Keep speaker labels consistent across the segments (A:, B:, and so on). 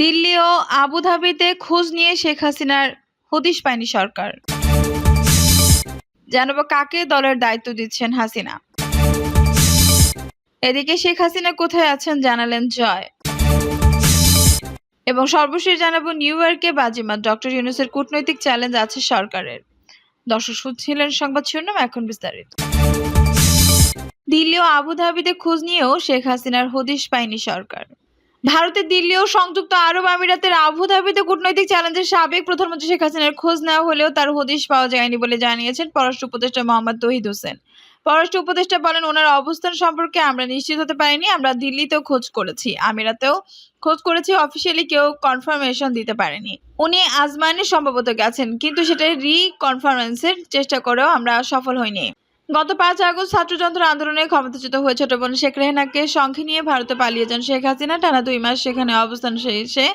A: দিল্লি ও আবুধাবিতে খোঁজ নিয়ে শেখ হাসিনার হদিশ পায়নি সরকার। জানাব কাকে দলের দায়িত্ব দিচ্ছেন হাসিনা। এদিকে শেখ হাসিনা কোথায় আছেন জানালেন জয়। এবং সর্বশেষ জানাব নিউ ইয়র্কে বাজিমাত ডক্টর ইউনুসের কূটনৈতিক চ্যালেঞ্জ আছে সরকারের। দর্শক শুনছিলেন সংবাদ শিরোনাম এখন বিস্তারিত। দিল্লি ও আবুধাবিতে খোঁজ নিয়েও শেখ হাসিনার হদিশ পায়নি সরকার। ভারতের দিল্লি ও সংযুক্ত আরব আমিরাতের আবুধাবিতে কূটনৈতিক চ্যালেঞ্জের সাবেক প্রধানমন্ত্রী শেখ হাসিনার খোঁজ নেওয়া হলেও তার হদিশ পাওয়া যায়নি বলে জানিয়েছেন পররাষ্ট্র উপদেষ্টা মোহাম্মদ তহিদ হোসেন। পররাষ্ট্র উপদেষ্টা বলেন, ওনার অবস্থান সম্পর্কে আমরা নিশ্চিত হতে পারিনি। আমরা দিল্লিতেও খোঁজ করেছি। আমিরাতেও খোঁজ করেছি। অফিসিয়ালি কেউ কনফার্মেশন দিতে পারেনি। উনি আজমানে সম্ভবত গেছেন, কিন্তু সেটা রি কনফারেন্সের চেষ্টা করেও আমরা সফল হইনি। গত পাঁচ আগস্ট ছাত্রযন্ত্র আন্দোলনে ক্ষমতাচ্যুত হয়ে ছোট বোন শেখ রেহানাকে সঙ্গে নিয়ে ভারতে পালিয়ে যান শেখ হাসিনা। টানা দুই মাস সেখানে অবস্থান শেষে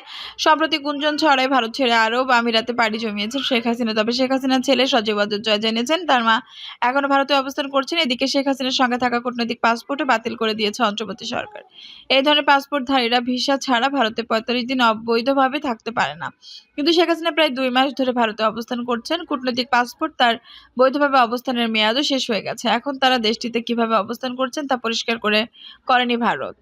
A: সম্প্রতি গুঞ্জন ছড়ায় ভারত ছেড়ে আরব আমিরাতে পাড়ি জমিয়েছেন শেখ হাসিনা। তবে শেখ হাসিনার ছেলে সজীব জয় জেনেছেন। তার মা এখনও ভারতে অবস্থান করছেন। এদিকে শেখ হাসিনার সঙ্গে থাকা কূটনৈতিক পাসপোর্টও বাতিল করে দিয়েছে অন্তর্বর্তী সরকার। এই ধরনের পাসপোর্টধারীরা ভিসা ছাড়া ভারতে পঁয়তাল্লিশ দিন অবৈধভাবে থাকতে পারে না। কিন্তু শেখ হাসিনা প্রায় দুই মাস ধরে ভারতে অবস্থান করছেন। কূটনৈতিক পাসপোর্ট তার বৈধভাবে অবস্থানের মেয়াদও শেষ হয়ে গেছে। এখন তারা দেশটিতে কীভাবে অবস্থান করছেন তা পরিষ্কার করে করেনি ভারত।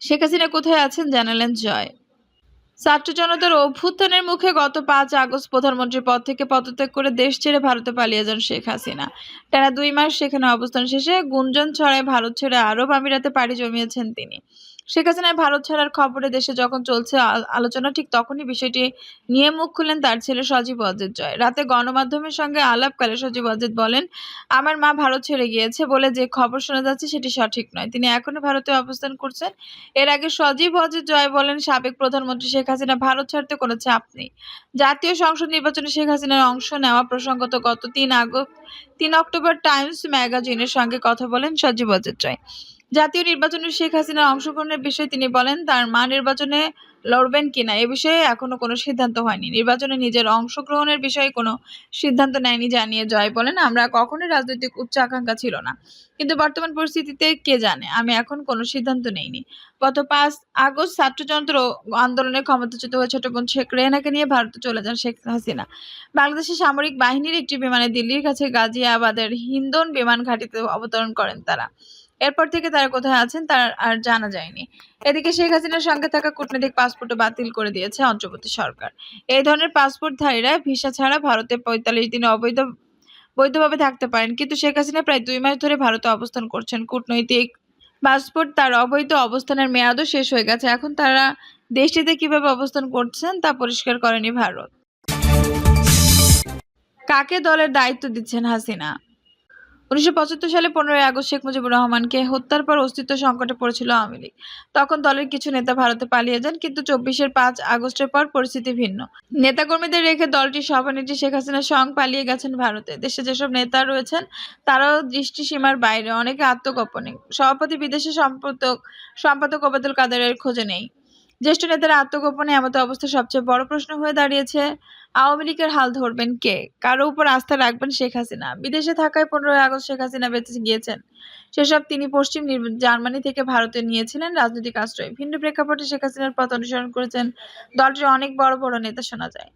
A: শেখ হাসিনা কোথায় আছেন জানালেন জয়। ছাত্র জনতার অভ্যুত্থানের মুখে গত পাঁচ আগস্ট প্রধানমন্ত্রীর পদ থেকে পদত্যাগ করে দেশ ছেড়ে ভারতে পালিয়ে যান শেখ হাসিনা। টানা দুই মাস সেখানে অবস্থান শেষে গুঞ্জন ছড়ায় ভারত ছেড়ে আরব আমিরাতে পাড়ি জমিয়েছেন তিনি। শেখ হাসিনার ভারত ছাড়ার খবরে দেশে যখন চলছে আলোচনা, ঠিক তখনই বিষয়টি নিয়ে মুখ খুললেন তার ছেলে সজীব অজিত জয়। রাতে গণমাধ্যমের সঙ্গে আলাপকালে সজীব অজিত বলেন, আমার মা ভারত ছেড়ে গিয়েছে বলে যে খবর শোনা যাচ্ছে সেটি সঠিক নয়। তিনি এখনও ভারতে অবস্থান করছেন। এর আগে সজীব অজিত জয় বলেন, সাবেক প্রধানমন্ত্রী শেখ হাসিনা ভারত ছাড়তে কোনো চাপ নেই। জাতীয় সংসদ নির্বাচনে শেখ হাসিনার অংশ নেওয়া প্রসঙ্গত গত তিন আগস্ট, তিন অক্টোবর টাইমস ম্যাগাজিনের সঙ্গে কথা বলেন সজীব অজিত জয়। জাতীয় নির্বাচনে শেখ হাসিনার অংশগ্রহণের বিষয়ে তিনি বলেন, তার মা নির্বাচনে লড়বেন কিনা এ বিষয়ে এখনও কোনো সিদ্ধান্ত হয়নি। নির্বাচনে নিজের অংশগ্রহণের বিষয়ে কোনো সিদ্ধান্ত নেয়নি, জানিয়ে জয় বলেন, আমরা কখনোই রাজনৈতিক উচ্চ আকাঙ্ক্ষা ছিল না। কিন্তু বর্তমান পরিস্থিতিতে কে জানে? আমি এখন কোনো সিদ্ধান্ত নেইনি। গত পাঁচ আগস্ট ছাত্রযন্ত্র আন্দোলনে ক্ষমতাচ্যুত হয়ে ছোট বোন শেখ রেহানাকে নিয়ে ভারতে চলে যান শেখ হাসিনা। বাংলাদেশের সামরিক বাহিনীর একটি বিমানে দিল্লির কাছে গাজিয়াবাদের হিন্দন বিমান ঘাঁটিতে অবতরণ করেন তারা। এরপর থেকে তারা কোথায় আছেন তার আর জানা যায়নি। এদিকে শেখ হাসিনার সঙ্গে থাকা কূটনৈতিক পাসপোর্টও বাতিল করে দিয়েছে অন্তর্বর্তী সরকার। এই ধরনের পাসপোর্টধারীরা ভিসা ছাড়া ভারতে পঁয়তাল্লিশ দিন অবৈধ, বৈধভাবে থাকতে পারেন। কিন্তু শেখ হাসিনা প্রায় দুই মাস ধরে ভারতে অবস্থান করছেন। কূটনৈতিক পাসপোর্ট তার অবৈধ অবস্থানের মেয়াদও শেষ হয়ে গেছে। এখন তারা দেশটিতে কীভাবে অবস্থান করছেন তা পরিষ্কার করেনি ভারত। কাকে দলের দায়িত্ব দিচ্ছেন হাসিনা? উনিশশো পঁচাত্তর সালে পনেরোই আগস্ট শেখ মুজিবুর রহমানকে হত্যার পর অস্তিত্ব সংকটে পড়েছিল আওয়ামী লীগ। তখন দলের কিছু নেতা ভারতে পালিয়ে যান, কিন্তু চব্বিশের পাঁচ আগস্টের পর পরিস্থিতি ভিন্ন। নেতাকর্মীদের রেখে দলটির সভানেত্রী শেখ হাসিনা সং পালিয়ে গেছেন ভারতে। দেশে যেসব নেতা রয়েছেন, তারাও দৃষ্টিসীমার বাইরে, অনেকে আত্মগোপনে। সভাপতি বিদেশে সম্পাদক সম্পাদক ওবায়দুল কাদেরের খোঁজে নেই। জ্যেষ্ঠ নেতারা আত্মগোপনে এমতো অবস্থা সবচেয়ে বড় প্রশ্ন হয়ে দাঁড়িয়েছে, আওয়ামী লীগের হাল ধরবেন কে? কারও উপর আস্থা রাখবেন শেখ হাসিনা। বিদেশে থাকায় পনেরোই আগস্ট শেখ হাসিনা বেঁচে গিয়েছেন। সেসব তিনি পশ্চিম জার্মানি থেকে ভারতে নিয়েছিলেন রাজনৈতিক আশ্রয়। ভিন্ন প্রেক্ষাপটে শেখ হাসিনার পথ অনুসরণ করেছেন দলটির অনেক বড় বড় নেতা শোনা যায়।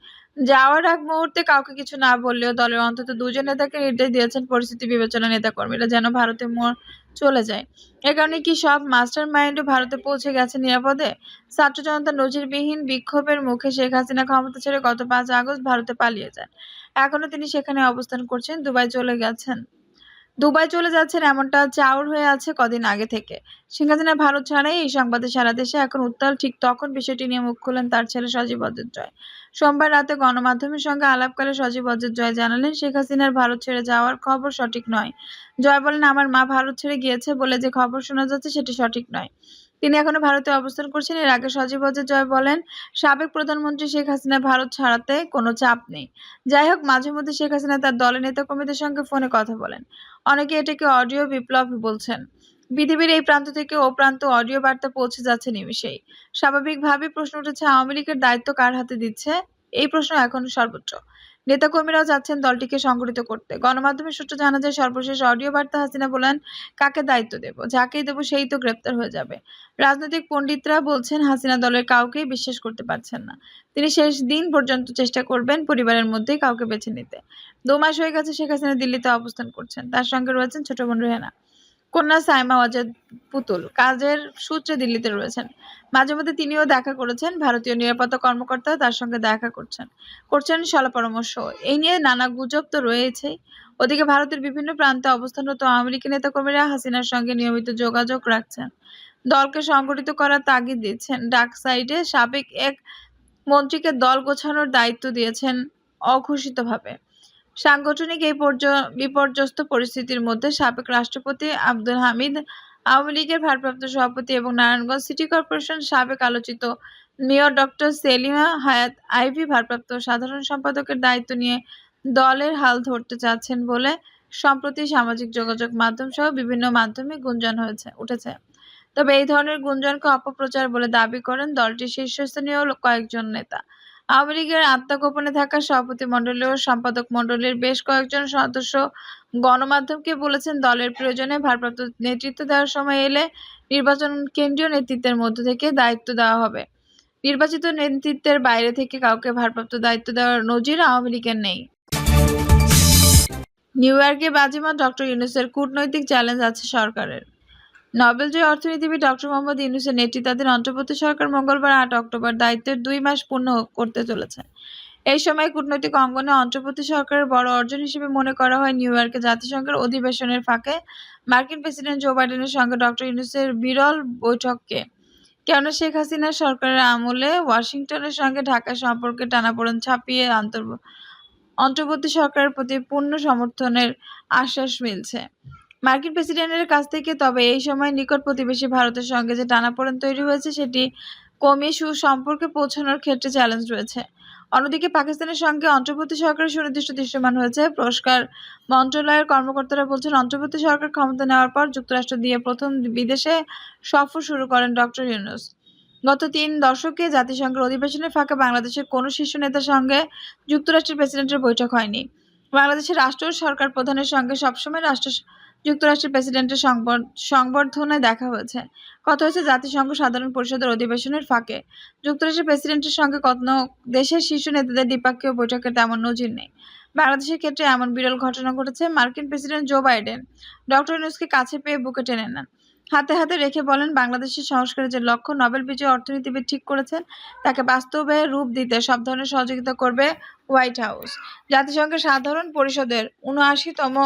A: যাওয়ার আগ মুহূর্তে কাউকে কিছু না বললেও দলের অন্তত দুজন নেতাকে নির্দেশ দিয়েছেন পরিস্থিতি বিবেচনা নেতাকর্মীরা, যেন ভারতে মোড় চলে যায়। এ কারণে কি সব মাস্টার মাইন্ডও ভারতে পৌঁছে গেছে নিরাপদে? ছাত্র জনতা নজিরবিহীন বিক্ষোভের মুখে শেখ হাসিনা ক্ষমতা ছেড়ে গত পাঁচ আগস্ট ভারতে পালিয়ে যান। এখনও তিনি সেখানে অবস্থান করছেন, দুবাই চলে গেছেন। দুবাই চলে যাচ্ছেন এমনটা চাউর হয়ে আছে কদিন আগে থেকে। শেখ হাসিনা ভারত ছাড়াই এই সংবাদে সারা দেশে এখন উত্তাল, ঠিক তখন বিষয়টি নিয়ে মুখ খুললেন তার ছেলে সজীব জয়। সোমবার রাতে গণমাধ্যমের সঙ্গে আলাপকালে সজীব জয় জানালেন, শেখ হাসিনার ভারত ছেড়ে যাওয়ার খবর সঠিক নয়। জয় বলেন, আমার মা ভারত ছেড়ে গিয়েছে বলে যে খবর শোনা যাচ্ছে সেটি সঠিক নয়। তিনি এখনও ভারতে অবস্থান করছেন। এর আগে সজীব অজিত জয় বলেন, সাবেক প্রধানমন্ত্রী শেখ হাসিনা ভারত ছাড়াতে কোনো চাপ নেই। যাই হোক, মাঝে মধ্যে শেখ হাসিনা তার দলের নেতাকর্মীদের সঙ্গে ফোনে কথা বলেন। অনেকে এটাকে অডিও বিপ্লব বলছেন। পৃথিবীর এই প্রান্ত থেকে ও প্রান্ত অডিও বার্তা পৌঁছে যাচ্ছে নিমিষেই। স্বাভাবিকভাবেই প্রশ্ন উঠেছে, আওয়ামী লীগের দায়িত্ব কার হাতে দিচ্ছে? এই প্রশ্ন এখন সর্বোচ্চ। নেতাকর্মীরাও যাচ্ছেন দলটিকে সংগঠিত করতে। গণমাধ্যমের সূত্র জানা যায়, সর্বশেষ অডিও বার্তা হাসিনা বলেন, কাকে দায়িত্ব দেব? যাকেই দেবো সেই তো গ্রেপ্তার হয়ে যাবে। রাজনৈতিক পণ্ডিতরা বলছেন, হাসিনা দলের কাউকেই বিশ্বাস করতে পারছেন না। তিনি শেষ দিন পর্যন্ত চেষ্টা করবেন পরিবারের মধ্যেই কাউকে বেছে নিতে। দু মাস হয়ে গেছে শেখ হাসিনা দিল্লিতে অবস্থান করছেন। তার সঙ্গে রয়েছেন ছোট বোন রেহানা। কন্যা সাইমা ওয়াজেদ পুতুল, কাজের সূত্রে দিল্লিতে রয়েছেন। মাঝে মধ্যে তিনিও দেখা করেছেন, ভারতীয় নিরাপত্তা কর্মকর্তা তার সঙ্গে দেখা করছেন করছেন সলা পরামর্শ। এই নিয়ে নানা গুজব তো রয়েছেই। ওদিকে ভারতের বিভিন্ন প্রান্তে অবস্থানরত লীগের নেতাকর্মীরা হাসিনার সঙ্গে নিয়মিত যোগাযোগ রাখছেন। দলকে সংগঠিত করার তাগিদ দিচ্ছেন। ডাক সাইডে সাবেক এক মন্ত্রীকে দল গোছানোর দায়িত্ব দিয়েছেন অঘোষিতভাবে। সাংগঠনিক এই পর্য- বিপর্যস্ত পরিস্থিতির মধ্যে সাবেক রাষ্ট্রপতি আব্দুল হামিদ, আওয়ামী লীগের ভারপ্রাপ্ত সভাপতি এবং নারায়ণগঞ্জ সিটি কর্পোরেশন সাবেক আলোচিত মেয়র ডক্টর সেলিমা হায়াত আইভি ভারপ্রাপ্ত সাধারণ সম্পাদকের দায়িত্ব নিয়ে দলের হাল ধরতে চাচ্ছেন বলে সম্প্রতি সামাজিক যোগাযোগ মাধ্যম সহ বিভিন্ন মাধ্যমে গুঞ্জন হয়েছে, উঠেছে। তবে এই ধরনের গুঞ্জনকে অপপ্রচার বলে দাবি করেন দলটির শীর্ষস্থানীয় কয়েকজন নেতা। আওয়ামী লীগের আত্মগোপনে থাকা সভাপতি মণ্ডলী ও সম্পাদক মণ্ডলীর বেশ কয়েকজন সদস্য গণমাধ্যমকে বলেছেন দলের প্রয়োজনে ভারপ্রাপ্ত নেতৃত্ব দেওয়ার সময় এলে নির্বাচন কেন্দ্রীয় নেতৃত্বের মধ্য থেকে দায়িত্ব দেওয়া হবে। নির্বাচিত নেতৃত্বের বাইরে থেকে কাউকে ভারপ্রাপ্ত দায়িত্ব দেওয়ার নজির আওয়ামী লীগের নেই। নিউ ইয়র্কে বাজিমাত ডক্টর ইউনুসের কূটনৈতিক চ্যালেঞ্জ আছে সরকারের। নোবেলজয়ী অর্থনীতিবিদ ডক্টর মোহাম্মদ ইউনুসের নেতৃত্বাধীন অন্তর্বর্তী সরকার মঙ্গলবার আট অক্টোবর দায়িত্বের দুই মাস পূর্ণ করতে চলেছে। এই সময় কূটনৈতিক অঙ্গনে অন্তর্বর্তী সরকারের বড় অর্জন হিসেবে মনে করা হয় নিউ ইয়র্কে জাতিসংঘের অধিবেশনের ফাঁকে মার্কিন প্রেসিডেন্ট জো বাইডেনের সঙ্গে ডক্টর ইউনুসের বিরল বৈঠককে। কেননা শেখ হাসিনার সরকারের আমলে ওয়াশিংটনের সঙ্গে ঢাকার সম্পর্কে টানাপোড়েন ছাপিয়ে অন্তর্বর্তী সরকারের প্রতি পূর্ণ সমর্থনের আশ্বাস মিলছে। মার্কিন প্রেসিডেন্টের কাছ থেকে, তবে এই সময় নিকট প্রতিবেশী ভারতের সঙ্গে যে টানাপোড়েন তৈরি হয়েছে, সেটি কমিয়ে সুসম্পর্কে পৌঁছানোর ক্ষেত্রে চ্যালেঞ্জ রয়েছে। অন্যদিকে পাকিস্তানের সঙ্গে অন্তর্বর্তী সরকারের সুনির্দিষ্ট দৃশ্যমান হয়েছে। পুরস্কার মন্ত্রণালয়ের কর্মকর্তারা বলছেন, অন্তর্বর্তী সরকার ক্ষমতা নেওয়ার পর যুক্তরাষ্ট্র দিয়ে প্রথম বিদেশে সফর শুরু করেন ডক্টর ইউনুস। গত তিন দশকে জাতিসংঘের অধিবেশনের ফাঁকে বাংলাদেশের কোনো শীর্ষ নেতার সঙ্গে যুক্তরাষ্ট্রের প্রেসিডেন্টের বৈঠক হয়নি। বাংলাদেশের রাষ্ট্র সরকার প্রধানের সঙ্গে সবসময় রাষ্ট্র যুক্তরাষ্ট্রের প্রেসিডেন্টের সংবর- সংবর্ধনায় দেখা হয়েছে। কথা হয়েছে জাতিসংঘ সাধারণ পরিষদের অধিবেশনের ফাঁকে। যুক্তরাষ্ট্রের প্রেসিডেন্টের সঙ্গে কোনো দেশের শীর্ষ নেতাদের দ্বিপাক্ষীয় বৈঠকের তেমন নজির নেই। বাংলাদেশের ক্ষেত্রে এমন বিরল ঘটনা ঘটেছে মার্কিন প্রেসিডেন্ট জো বাইডেন। ডক্টর ইউনুসকে কাছে পেয়ে বুকে টেনে নেন। হাতে হাতে রেখে বলেন, বাংলাদেশের সংস্কারের যে লক্ষ্য, নোবেল বিজয়ী অর্থনীতিবিদ ঠিক করেছেন। তাকে বাস্তবে রূপ দিতে সব ধরনের সহযোগিতা করবে হোয়াইট হাউস। জাতিসংঘের সাধারণ পরিষদের উনআশিতম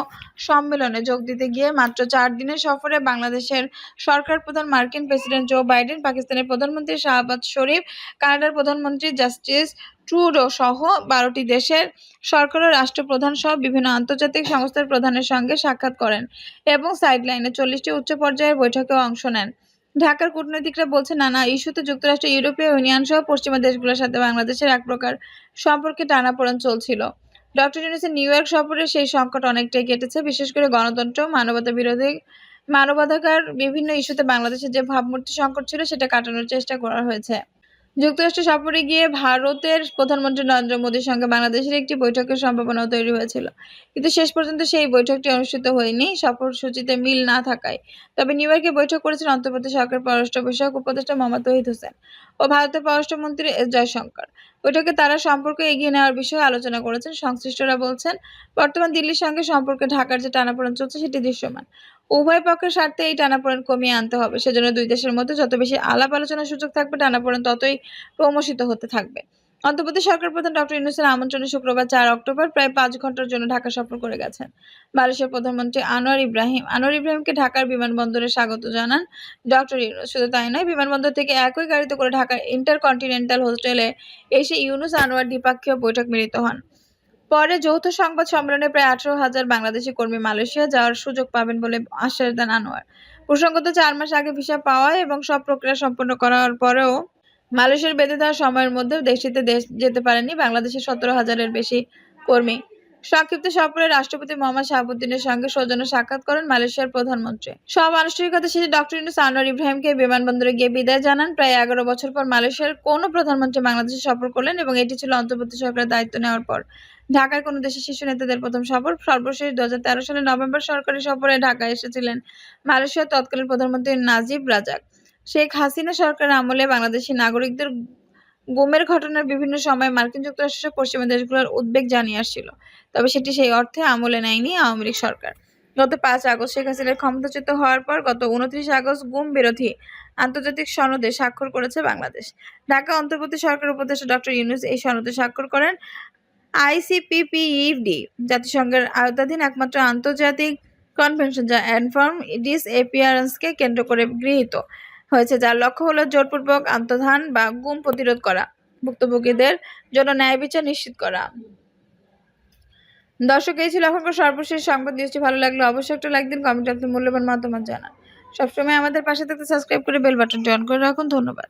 A: সম্মেলনে যোগ দিতে গিয়ে মাত্র চার দিনের সফরে বাংলাদেশের সরকার প্রধান মার্কিন প্রেসিডেন্ট জো বাইডেন, পাকিস্তানের প্রধানমন্ত্রী শাহবাজ শরীফ, কানাডার প্রধানমন্ত্রী জাস্টিস ট্রুডো সহ বারোটি দেশের সরকার ও রাষ্ট্রপ্রধান সহ বিভিন্ন আন্তর্জাতিক সংস্থার প্রধানের সঙ্গে সাক্ষাৎ করেন এবং সাইডলাইনে চল্লিশটি উচ্চ পর্যায়ের বৈঠকেও অংশ নেন। ঢাকার কূটনৈতিকরা বলছে নানা ইস্যুতে যুক্তরাষ্ট্র, ইউরোপীয় ইউনিয়ন সহ পশ্চিমা দেশগুলোর সাথে বাংলাদেশের এক প্রকার সম্পর্কে টানাপোড়েন চলছিল। ডক্টর ইউনুসের নিউ ইয়র্ক সফরে সেই সংকট অনেকটাই কেটেছে, বিশেষ করে গণতন্ত্র মানবতা বিরোধী মানবাধিকার, বিভিন্ন ইস্যুতে বাংলাদেশের যে ভাবমূর্তি সংকট ছিল সেটা কাটানোর চেষ্টা করা হয়েছে। যুক্তরাষ্ট্র সফরে গিয়ে ভারতের প্রধানমন্ত্রী নরেন্দ্র মোদীর সঙ্গে বাংলাদেশের একটি বৈঠকের সম্ভাবনাও তৈরি হয়েছিল। কিন্তু শেষ পর্যন্ত সেই বৈঠকটি অনুষ্ঠিত হয়নি। সফরসূচিতে মিল না থাকায়। তবে নিউ ইয়র্কে বৈঠক করেছেন অন্তর্বর্তী সরকার পররাষ্ট্র বিষয়ক উপদেষ্টা মোহাম্মদ তহিদ হোসেন ও ভারতের পররাষ্ট্রমন্ত্রী এস জয়শঙ্কর। বৈঠকে তারা সম্পর্ক এগিয়ে নেওয়ার বিষয়ে আলোচনা করেছেন। সংশ্লিষ্টরা বলছেন, বর্তমান দিল্লির সঙ্গে সম্পর্কে ঢাকার যে টানাপোড়েন চলছে, সেটি দৃশ্যমান। উভয় পক্ষের স্বার্থে এই টানাপোড়েন কমিয়ে আনতে হবে। সেজন্য দুই দেশের মধ্যে যত বেশি আলাপ আলোচনার সুযোগ থাকবে, টানাপোড়েন ততই ক্রমশিত হতে থাকবে। অন্তর্বর্তী সরকার প্রধান ডক্টর ইউনুসের আমন্ত্রণে শুক্রবার চার অক্টোবর প্রায় পাঁচ ঘণ্টার জন্য ঢাকা সফর করে গেছেন। মালয়েশিয়ার প্রধানমন্ত্রী আনোয়ার ইব্রাহিম। আনোয়ার ইব্রাহিমকে ঢাকার বিমানবন্দরে স্বাগত জানান ডক্টর ইউনুস। শুধু তাই নয়, বিমানবন্দর থেকে একই গাড়িতে করে ঢাকার ইন্টারকন্টিনেন্টাল হোটেলে এসে ইউনুস, আনোয়ার দ্বিপাক্ষীয় বৈঠক মিলিত হন। পরে যৌথ সংবাদ সম্মেলনে প্রায় আঠারো হাজার বাংলাদেশি কর্মী মালয়েশিয়া যাওয়ার সুযোগ পাবেন বলে আশ্বাস দেন আনোয়ার। প্রসঙ্গত চার মাস আগে ভিসা পাওয়া এবং সব প্রক্রিয়া সম্পন্ন করার পরেও মালয়েশিয়ার বেঁধে দেওয়া সময়ের মধ্যে দেশটিতে দেশ যেতে পারেনি বাংলাদেশের সতেরো হাজারের বেশি কর্মী। সংক্ষিপ্ত সফরে রাষ্ট্রপতি মোহাম্মদ শাহাবুদ্দিনের সঙ্গে সৌজন্য সাক্ষাৎ করেন মালয়েশিয়ার প্রধানমন্ত্রী। সব আনুষ্ঠানিকতা শেষে ডক্টর ইউনুস আনোয়ার ইব্রাহিমকে বিমানবন্দরে গিয়ে বিদায় জানান। প্রায় এগারো বছর পর মালয়েশিয়ার কোনো প্রধানমন্ত্রী বাংলাদেশে সফর করলেন এবং এটি ছিল অন্তর্বর্তী সরকারের দায়িত্ব নেওয়ার পর। ঢাকায় কোনো দেশের শীর্ষ নেতাদের প্রথম সফর সর্বশেষ দু হাজার তেরো সালে নভেম্বর সরকারি সফরে ঢাকায় এসেছিলেন মালয়েশিয়ার তৎকালীন প্রধানমন্ত্রী নাজিব রাজাক। শেখ হাসিনা সরকারের আমলে বাংলাদেশি নাগরিকদের গুমের ঘটনার বিভিন্ন সময় মার্কিন যুক্তরাষ্ট্র পশ্চিমা দেশগুলোর উদ্বেগ জানিয়ে আসছিল। তবে সেটি সেই অর্থে আমলে নেয়নি আওয়ামী লীগ সরকার। গত পাঁচ আগস্ট শেখ হাসিনার ক্ষমতাচ্যুত হওয়ার পর গত উনত্রিশ আগস্ট গুম বিরোধী আন্তর্জাতিক সনদে স্বাক্ষর করেছে বাংলাদেশ। ঢাকা অন্তর্বর্তী সরকার উপদেষ্টা ডক্টর ইউনুস এই সনদে স্বাক্ষর করেন আইসিপিপিইডি, জাতিসংঘের আওতাধীন একমাত্র আন্তর্জাতিক কনভেনশন যা অ্যানফর্ম ডিস এপিয়ারেন্সকে কেন্দ্র করে গৃহীত। হয়েছে, যার লক্ষ্য হলো জোরপূর্বক আন্তধান বা গুম প্রতিরোধ করা, ভুক্তভোগীদের জন্য ন্যায় বিচার নিশ্চিত করা। দর্শক, এই ছিল এখনকার সর্বশেষ সংবাদ। নিউজটি ভালো লাগলে অবশ্যই একটা লাইক দিন, কমেন্ট আপনার মূল্যবান মতামত জানান। সবসময় আমাদের পাশে থাকতে সাবস্ক্রাইব করে বেল বাটনটি অন করে রাখুন। ধন্যবাদ।